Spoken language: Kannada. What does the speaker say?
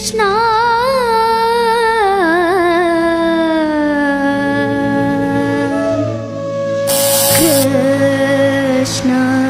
Krishna. Krishna.